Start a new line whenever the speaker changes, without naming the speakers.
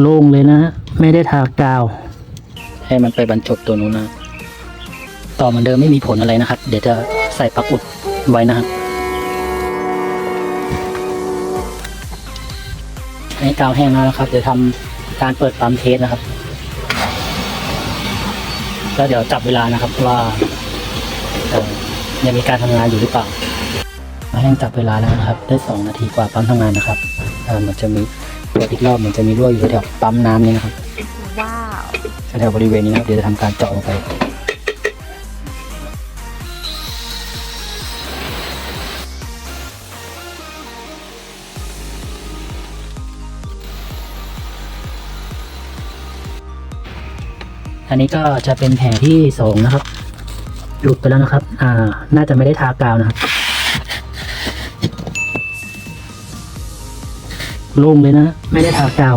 โล่งเลยนะฮะไม่ได้ทากาว ให้มันไปบรรจบตัวนู้นนะ ต่อเหมือนเดิมไม่มีผลอะไรนะครับ เดี๋ยวจะใส่ปลั๊กอุดไว้นะครับอันนี้กาวแห้งแล้วนะครับ เดี๋ยวทำการเปิดปั๊มเทสนะครับ แล้วเดี๋ยวจับเวลานะครับว่ายังมีการทำงานอยู่หรือเปล่าแห้งจับเวลาแล้วนะครับ ได้สองนาทีกว่าปั๊มทำงานนะครับเอ่อมันจะมี ตัวอีกรอบมันจะมีรั่วอยู่แถวๆปั๊มน้ำนี่นะครับ
ว้าว
แถวๆบริเวณนี้นะครับเดี๋ยวจะทำการเจาะลงไปอันนี้ก็จะเป็นแผลที่สองนะครับ หลุดไปแล้วนะครับ อ่า น่าจะไม่ได้ทากาวนะครับ โล่งเลยนะ ไม่ได้ทากาว